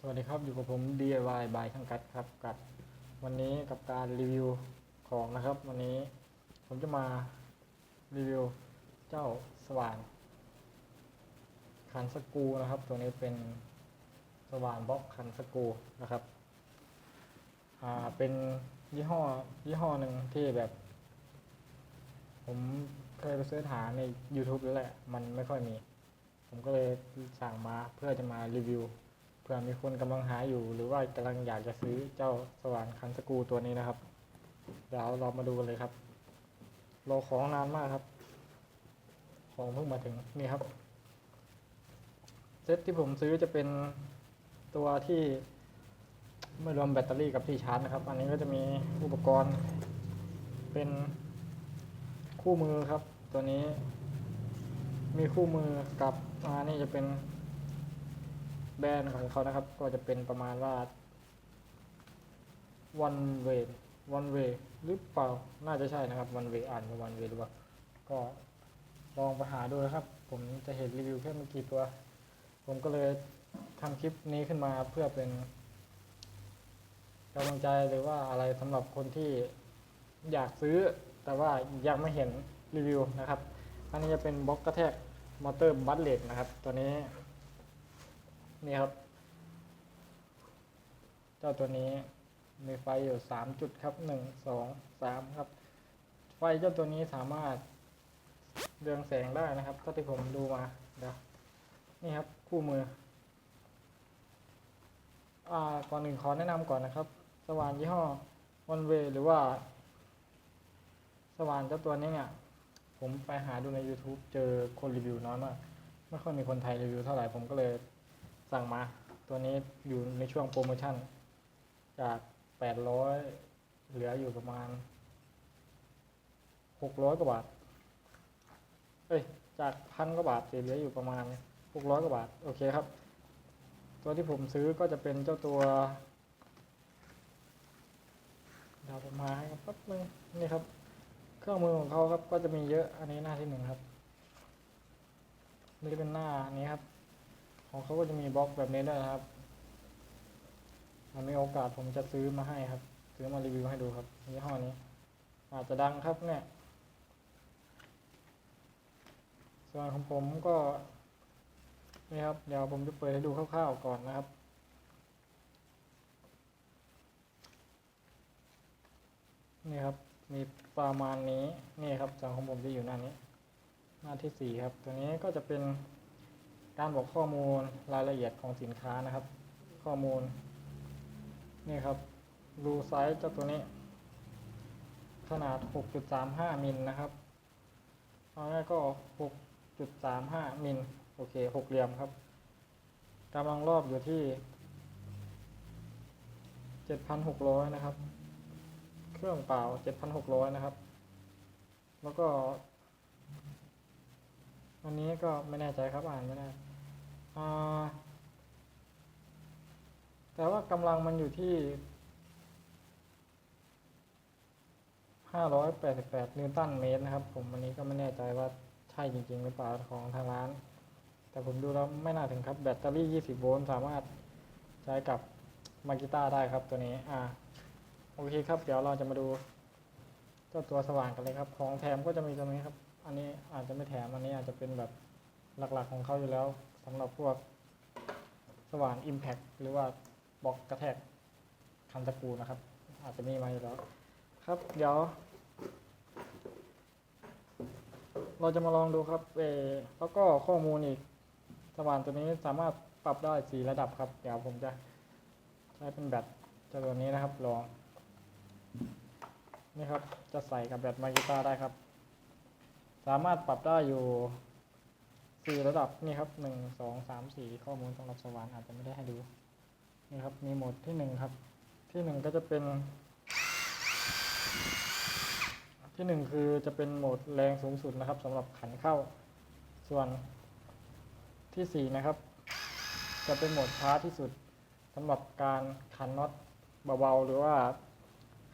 สวัสดีครับอยู่กับผม DIY by ช่างกัดครับกับวันนี้กับการรีวิวของนะครับ วันนี้ผมจะมารีวิวเจ้าสว่านคันสกูนะครับ ตัวนี้เป็นสว่านบล็อกคันสกูนะครับอ่าเป็นยี่ห้อยี่ห้อหนึ่งที่แบบ ผมเคยไปเสิร์ชหาใน YouTube แล้วแหละ มันไม่ค่อยมี ผมก็เลยสั่งมาเพื่อจะมารีวิว ผื่อมีคนกำลังหาอยู่หรือว่ากำลังอยากจะซื้อเจ้าสว่านคันสกูตัวนี้นะครับ เดี๋ยวเรามาดูกันเลยครับรอของนานมากครับ ของเพิ่งมาถึงนี่ครับ เซตที่ผมซื้อจะเป็นตัวที่ไม่รวมแบตเตอรี่กับที่ชาร์จนะครับ อันนี้ก็จะมีอุปกรณ์ เป็นคู่มือครับ ตัวนี้ มีคู่มือกับอ่านี่จะเป็น แบรนด์ของเขานะครับ ก็จะเป็นประมาณว่า one way one way หรือเปล่า น่าจะใช่นะครับ one way อ่านว่า one way หรือเปล่า ก็ลองไปหาดูนะครับ ผมจะเห็นรีวิวแค่ไม่กี่ตัว ผมก็เลยทำคลิปนี้ขึ้นมาเพื่อเป็นกำลังใจหรือว่าอะไรสำหรับคนที่อยากซื้อ แต่ว่ายังไม่เห็นรีวิวนะครับ อันนี้จะเป็นบล็อกกระแทกมอเตอร์บัตเลตนะครับ ตัวนี้ นี่ครับ เจ้าตัวนี้มีไฟอยู่สามจุดครับหนึ่งสองสามครับ ไฟเจ้าตัวนี้สามารถเรืองแสงได้นะครับเท่าที่ผมดูมาเดี๋ยวนี่ครับคู่มืออ่าก่อนหนึ่งขอแนะนำก่อนนะครับ สว่านยี่ห้อวันเวหรือว่า สว่านเจ้าตัวนี้เนี่ยผมไปหาดูใน YouTube เจอคนรีวิวน้อยมาก ไม่ค่อยมีคนไทยรีวิวเท่าไหร่ผมก็เลย สั่งมา ตัวนี้อยู่ในช่วงโปรโมชั่น จาก800เหลืออยู่ประมาณ600กว่าบาท เอ้ย จากพันกว่าบาทเหลืออยู่ประมาณ600กว่าบาท โอเคครับ ตัวที่ผมซื้อก็จะเป็นเจ้าตัวดาวมมาให้ครับแป๊บนึงนี่ครับ เครื่องมือของเขาครับก็จะมีเยอะอันนี้หน้าที่หนึ่งครับนี่เป็นหน้านี้ครับ ของเขาก็จะมีบล็อกแบบนี้ด้วยครับถ้ามีโอกาสผมจะซื้อมาให้ครับ ซื้อมารีวิวให้ดูครับยี่ห้อนี้ อาจจะดังครับเนี่ย ส่วนของผมก็นี่ครับ เดี๋ยวผมจะเปิดให้ดูคร่าวๆก่อนนะครับนี่ครับ มีประมาณนี้ นี่ครับส่วนของผมจะอยู่หน้านี้ หน้าที่สี่ครับ ตัวนี้ก็จะเป็น การบอกข้อมูลรายละเอียดของสินค้านะครับ ข้อมูล นี่ครับรูไซส์เจ้าตัวนี้ ขนาด 6.35 มิลนะครับเอาง่ายก็ 6.35 มิลโอเคหกเหลี่ยมครับกำลังรอบอยู่ที่ 7,600 นะครับ เครื่องเปล่า 7,600 นะครับ แล้วก็ อันนี้ก็ไม่แน่ใจครับอ่านไม่ได้ แต่ว่ากำลังมันอยู่ที่588นิวตันเมตรนะครับ ผมอันนี้ก็ไม่แน่ใจว่าใช่จริง ๆ หรือเปล่าของทางร้าน แต่ผมดูแล้วไม่น่าถึงครับแบตเตอรี่20โวลต์สามารถใช้กับมากิต้าได้ครับตัวนี้ อ่า โอเคครับ เดี๋ยวเราจะมาดูเจ้าตัวสว่านกันเลยครับ ของแถมก็จะมีตรงนี้ครับ อันนี้อาจจะไม่แถม อันนี้อาจจะเป็นแบบหลักๆของเขาอยู่แล้ว สำหรับพวกสว่าน Impact หรือว่าบล็อกกระแทกคันตะกูนะครับ อาจจะมีมาอยู่แล้ว ครับเดี๋ยว เราจะมาลองดูครับเออแล้วก็ข้อมูลอีก สว่านตัวนี้สามารถปรับได้สี่ระดับครับ เดี๋ยวผมจะใช้เป็นแบตเจ้าตัวนี้นะครับลองนี่ครับ จะใส่กับแบตมากิต้าได้ครับ สามารถปรับได้อยู่ สี่ระดับนี่ครับหนึ่งสองสามสี่ข้อมูลสำหรับสว่านอาจจะไม่ได้ให้ดูนี่ครับมีโหมดที่หนึ่งครับ ที่หนึ่งก็จะเป็น ที่หนึ่งคือจะเป็นโหมดแรงสูงสุดนะครับสำหรับขันเข้า ส่วนที่สี่นะครับ จะเป็นโหมดช้าที่สุดสำหรับการขันน็อตเบาๆหรือว่า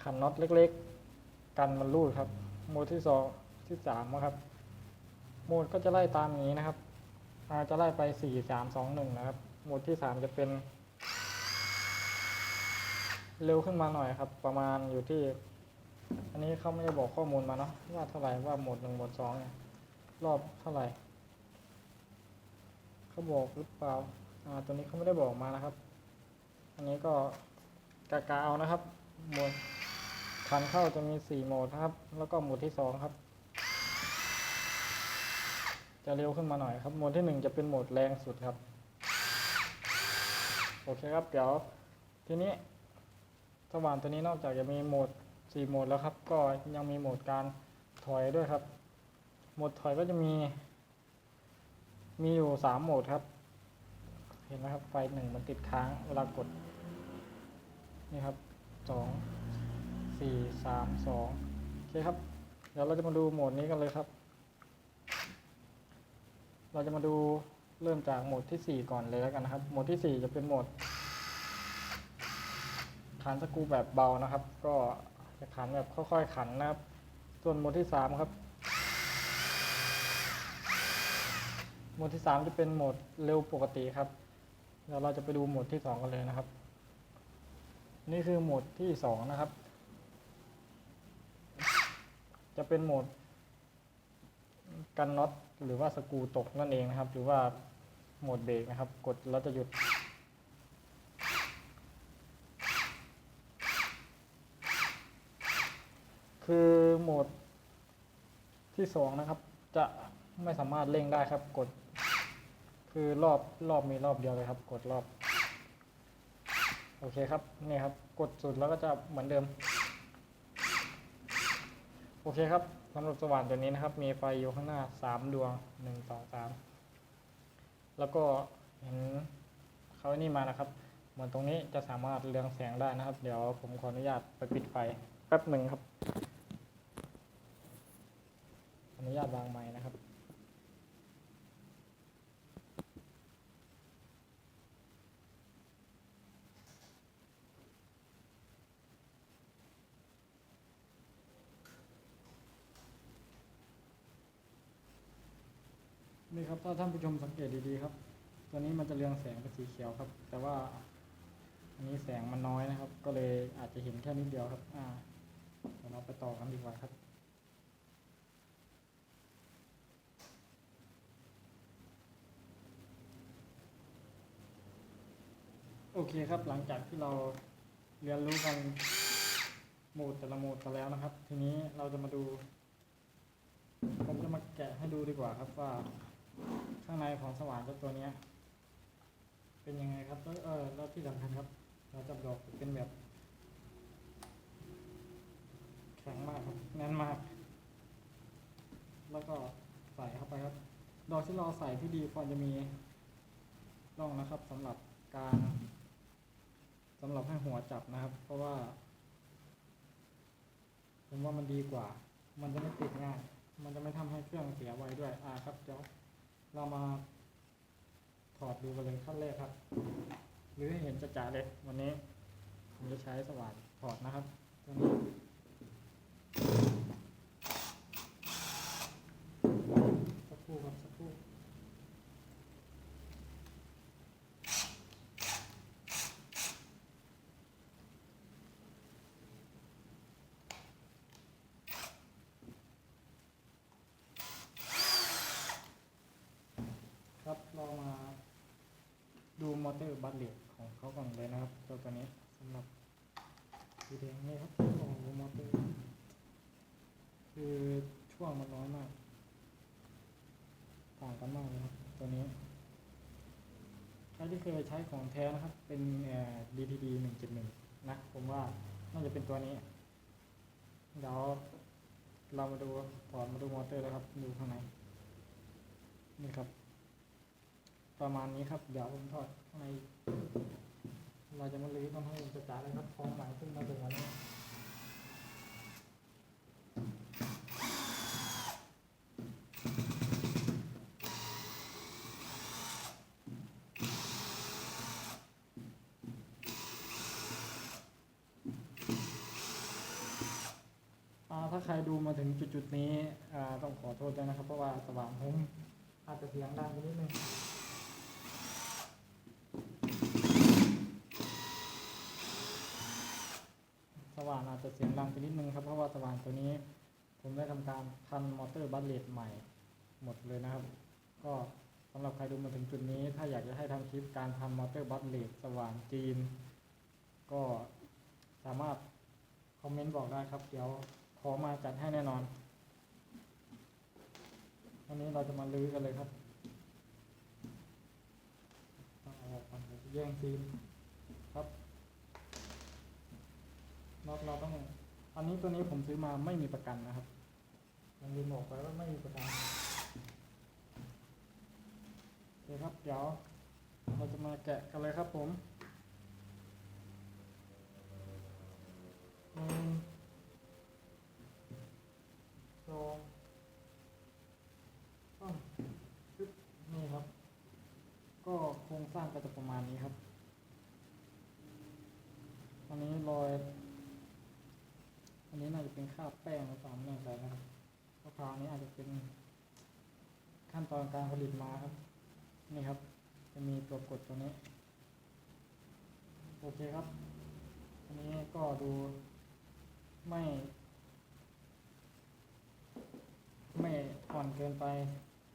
ขันน็อตเล็กๆ กันมันรูดครับ โหมดที่สองที่สามนะครับโหมดก็จะไล่ตามนี้นะครับ จะไล่ไปสี่สามสองหนึ่งนะครับโหมดที่สามจะเป็น เร็วขึ้นมาหน่อยครับ ประมาณอยู่ที่ อันนี้เขาไม่ได้บอกข้อมูลมาเนาะว่าเท่าไหร่ว่าโหมดหนึ่งโหมดสองเนี่ยรอบเท่าไหร่เขาบอกหรือเปล่าอ่าตัวนี้เขาไม่ได้บอกมานะครับ อันนี้ก็กากาเอานะครับโหมดคันเข้าจะมีสี่โหมดนะครับ แล้วก็โหมดที่สองครับ จะเร็วขึ้นมาหน่อยครับ โหมดที่หนึ่งจะเป็นโหมดแรงสุดครับ โอเคครับ เดี๋ยวทีนี้สว่านตัวนี้นอกจากจะมีโหมดสี่โหมดแล้วครับ ก็ยังมีโหมดการถอยด้วยครับ โหมดถอยก็จะมี มีอยู่สามโหมดครับ เห็นไหมครับ ไฟหนึ่งมันติดค้างเวลากด นี่ครับสองสี่สามสองโอเคครับ เดี๋ยวเราจะมาดูโหมดนี้กันเลยครับ เราจะมาดูเริ่มจากโหมดที่ 4 ก่อนเลยแล้วกันนะครับ โหมดที่ 4 จะเป็นโหมดขันสกูแบบเบานะครับ ก็จะขันแบบค่อยๆขันนะครับ ส่วนโหมดที่ 3 ครับ โหมดที่ 3 จะเป็นโหมดเร็วปกติครับเดี๋ยวเราจะไปดูโหมดที่ 2 กันเลยนะครับ นี่คือโหมดที่ 2 นะครับ จะเป็นโหมด กันน็อตหรือว่าสกูตกนั่นเองนะครับ หรือว่าโหมดเบรกนะครับ กดแล้วจะหยุด คือโหมดที่สองนะครับ จะไม่สามารถเร่งได้ครับ กด คือรอบรอบมีรอบเดียวเลยครับ กดรอบ โอเคครับนี่ครับ กดสุดแล้วก็จะเหมือนเดิม โอเคครับ สำหรับสว่านตัวนี้นะครับ มีไฟอยู่ข้างหน้าสามดวงหนึ่งสองสามแล้วก็เห็นเขานี่มานะครับเหมือนตรงนี้จะสามารถเรืองแสงได้นะครับ เดี๋ยวผมขออนุญาตไปปิดไฟแป๊บหนึ่งครับ อนุญาตวางไม้นะครับ นี่ครับถ้าท่านผู้ชมสังเกตดีๆครับ ตัวนี้มันจะเรืองแสงเป็นสีเขียวครับ แต่ว่าอันนี้แสงมันน้อยนะครับ ก็เลยอาจจะเห็นแค่นิดเดียวครับ อ่าเดี๋ยวเราไปต่อกันดีกว่าครับโอเคครับหลังจากที่เราเรียนรู้กันโหมดแต่ละโหมดกันแล้วนะครับ ทีนี้เราจะมาดู ผมจะมาแกะให้ดูดีกว่าครับว่า ข้างในของสว่านตัวเนี้ยเป็นยังไงครับแล้วเออแล้วที่สำคัญครับ เราจับดอกเป็นแบบ แข็งมากครับแน่นมาก แล้วก็ใส่เข้าไปครับ ดอกที่เราใส่ที่ดีควรจะมีร่องนะครับสำหรับการสำหรับให้หัวจับนะครับ เพราะว่า ผมว่ามันดีกว่า มันจะไม่ติดง่าย มันจะไม่ทำให้เครื่องเสียไวด้วย อ่าครับเดี๋ยว เรามาถอดดูกันเลยขั้นแรกครับ หรือให้เห็นจะจ่าเลยวันนี้ ผมจะใช้สว่านถอดนะครับตัวนี้สักครู่ครับสักครู่ครับเรามาดู มอเตร์บัตเลตของเขาก่อนเลยนะครับตัวตัวนี้สำหรับสีแดงนี่ครับของมอเตอร์คือช่วงมันน้อยมาก ต่างกันมากเลยครับตัวนี้ใครที่เคยใช้ของแท้นะครับ เป็นเอ่อ DTD 1.1 นะ ผมว่าน่าจะเป็นตัวนี้ เดี๋ยวเรามาดูถอดมาดูมอเตอร์แล้วครับ ดูข้างใน นี่ครับ ประมาณนี้ครับ เดี๋ยวผมถอดข้างในเราจะมาลื้อต้องให้จะจ่าเลยครับของใหม่ขึ้นมาถึงวันนี้ถ้าใครดูมาถึงจุดๆนี้ต้องขอโทษด้วยนะครับ เพราะว่าสว่างผมอาจจะเสียงดังไปนิดนึง เสียงดังไป นิดนึงครับเพราะว่าสว่านตัวนี้ ผมได้ทำการพันมอเตอร์บัสเลตใหม่หมดเลยนะครับ ก็สำหรับใครดูมาถึงจุดนี้ ถ้าอยากจะให้ทำคลิปการทำมอเตอร์บัสเลตสว่านจีน ก็สามารถคอมเมนต์บอกได้ครับ เดี๋ยวขอมาจัดให้แน่นอนวันนี้เราจะมาลื้อกันเลยครับต้องออกก่อนแย่งซีนครับน็อตเราต้อง อันนี้ตัวนี้ผมซื้อมาไม่มีประกันนะครับยังลืมบอกไปว่าไม่มีประกันโอเคครับเดี๋ยวเราจะมาแกะกันเลยครับผมหนึ่งสองสามปึ๊บนี่ครับ ก็โครงสร้างก็จะประมาณนี้ครับ อันนี้รอย อันนี้น่าจะ เป็นคราบแป้งหรือเปล่าไม่แน่ใจนะครับมะพร้าวนี้อาจจะเป็นขั้นตอนการผลิตมาครับ นี่ครับ จะมีตัวกดตัวนี้ โอเคครับอันนี้ก็ดูไม่ ไม่อ่อนเกินไป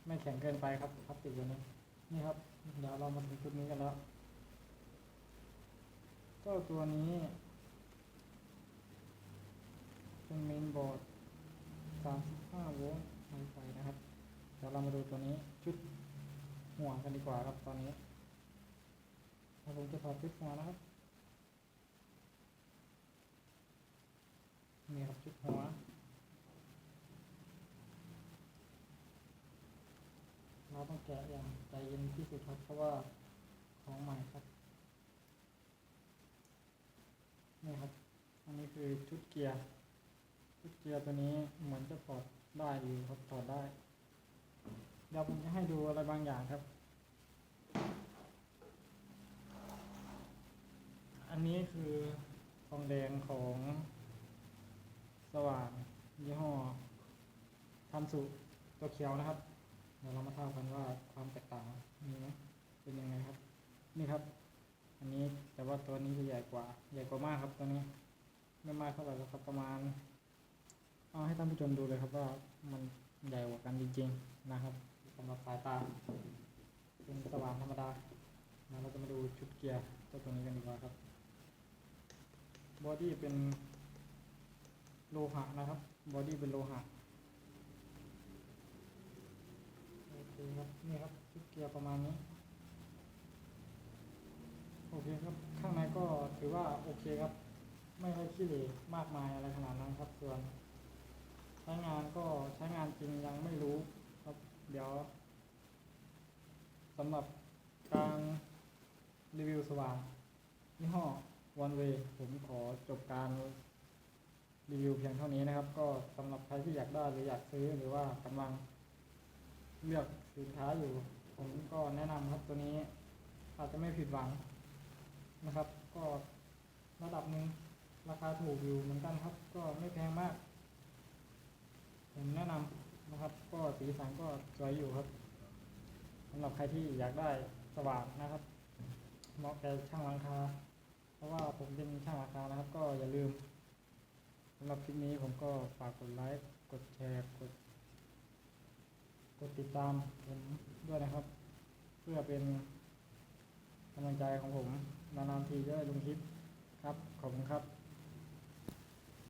ไม่แข็งเกินไปครับพลาสติกตัวนี้นี่ครับ เดี๋ยวเรามาถึงจุดนี้กันแล้วก็ตัวนี้ เป็นเมนบอร์ด 35 โวลต์ไฟนะครับ เดี๋ยวเรามาดูตัวนี้ชุดหัวกันดีกว่าครับตอนนี้ผมจะถอดชุดหัวนะครับ นี่ครับชุดหัวเราต้องแกะอย่างใจเย็นที่สุดครับเพราะว่าของใหม่ครับ นี่ครับ อันนี้คือชุดเกียร์ ชุดเกียร์ตัวนี้เหมือนจะถอดได้อยู่ครับถอดได้ เดี๋ยวผมจะให้ดูอะไรบางอย่างครับ อันนี้คือทองแดงของสว่านยี่ห้อทำสุตัวเขียวนะครับ เดี๋ยวเรามาเท่ากันว่าความแตกต่างมีไหมเป็นยังไงครับ นี่ครับ อันนี้แต่ว่าตัวนี้จะใหญ่กว่า ใหญ่กว่ามากครับตัวนี้ ไม่มากเท่าไหร่ครับประมาณ เอาให้ท่านผู้ชมดูเลยครับว่ามันใหญ่กว่ากันจริงๆนะครับสำหรับสายตา เป็นสว่านธรรมดานะเราจะมาดูชุดเกียร์เจ้าตัวนี้กันดีกว่าครับบอดี้เป็นโลหะนะครับบอดี้เป็นโลหะโอเคครับนี่ครับชุดเกียร์ประมาณนี้โอเคครับข้างในก็ถือว่าโอเคครับ ไม่ได้ขี้เหร่มากมายอะไรขนาดนั้นครับส่วน ช้งานก็ใช้งานจริงยังไม่รู้ครับ เดี๋ยวสำหรับการรีวิวสว่านยี่ห้อ One Way ผมขอจบการรีวิวเพียงเท่านี้นะครับ ก็สำหรับใครที่อยากได้หรืออยากซื้อหรือว่ากำลังเลือกสินค้าอยู่ ผมก็แนะนำครับตัวนี้ อาจจะไม่ผิดหวังนะครับ ก็ระดับหนึ่งราคาถูกอยู่เหมือนกันครับ ก็ไม่แพงมาก ผมแนะนำนะครับ ก็สีสันก็สวยอยู่ครับสำหรับใครที่อยากได้สว่างนะครับ เหมาะแก่ช่างหลังคา เพราะว่าผมเป็นช่างหลังคานะครับ ก็อย่าลืมสำหรับคลิปนี้ผมก็ฝากกดไลค์กดแชร์กดกดติดตามผมด้วยนะครับ เพื่อเป็นกำลังใจของผมนานๆทีจะได้ลงคลิปครับ ขอบคุณครับ